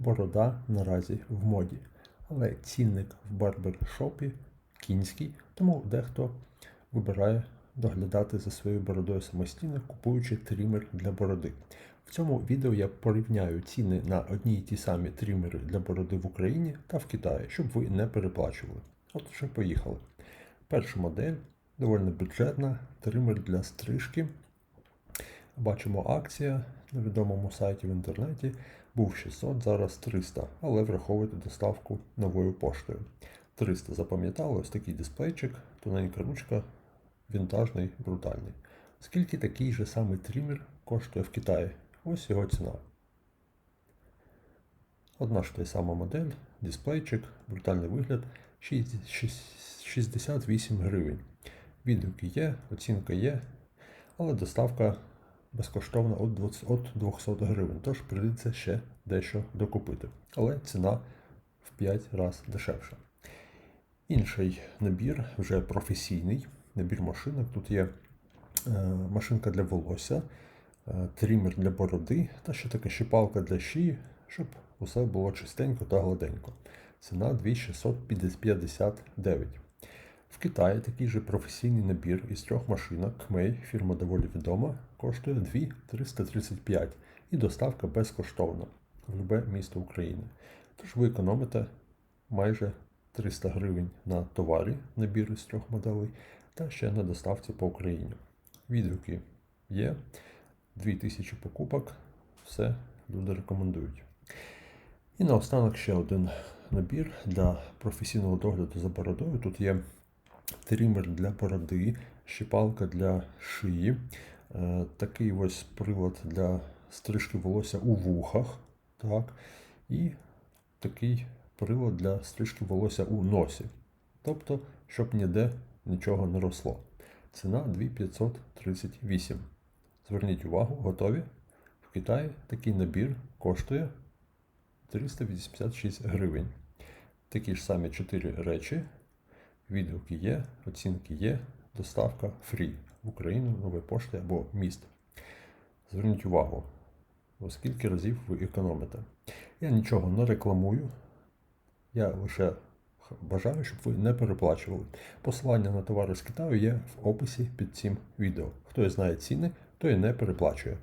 борода наразі в моді. Але цінник в барбершопі кінський, тому дехто вибирає доглядати за своєю бородою самостійно, купуючи трімер для бороди. В цьому відео я порівняю ціни на одні й ті самі трімери для бороди в Україні та в Китаї, щоб ви не переплачували. Отже, поїхали. Перша модель доволі бюджетна, тример для стрижки. Бачимо акція на відомому сайті в інтернеті. Був 600, зараз 300, але враховуйте доставку новою поштою. 300 запам'ятали, ось такий дисплейчик, тоненька ручка, вінтажний, брутальний. Скільки такий же самий трімер коштує в Китаї? Ось його ціна. Одна ж та й сама модель, дисплейчик, брутальний вигляд 68 гривень. Відгуки є, оцінка є, але доставка 20 від 200 гривень, тож прийдеться ще дещо докупити. Але ціна в 5 разів дешевша. Інший набір вже професійний, набір машинок. Тут є е, машинка для волосся, е, трімер для бороди та ще така щипалка для шиї, щоб усе було чистенько та гладенько. Ціна 2659. В Китаї такий же професійний набір із трьох машинок Кмей, фірма доволі відома, коштує 2335 і доставка безкоштовна в любе місто України. Тож ви економите майже 300 гривень на товарі, набір із трьох моделей, та ще на доставці по Україні. Відгуки є, 2000 покупок, все люди рекомендують. І наостанок ще один набір для професійного догляду за бородою. Тут є трімер для бороди, щипалка для шиї, е, такий ось прилад для стрижки волосся у вухах. Так, і такий прилад для стрижки волосся у носі. Тобто, щоб ніде нічого не росло. Ціна 2538. Зверніть увагу, готові. В Китаї такий набір коштує 386 гривень. Такі ж самі 4 речі. Відгуки є, оцінки є, доставка фрі в Україну, нової пошти або міст. Зверніть увагу, о скільки разів ви економите. Я нічого не рекламую. Я лише бажаю, щоб ви не переплачували. Посилання на товари з Китаю є в описі під цим відео. Хто знає ціни, той не переплачує.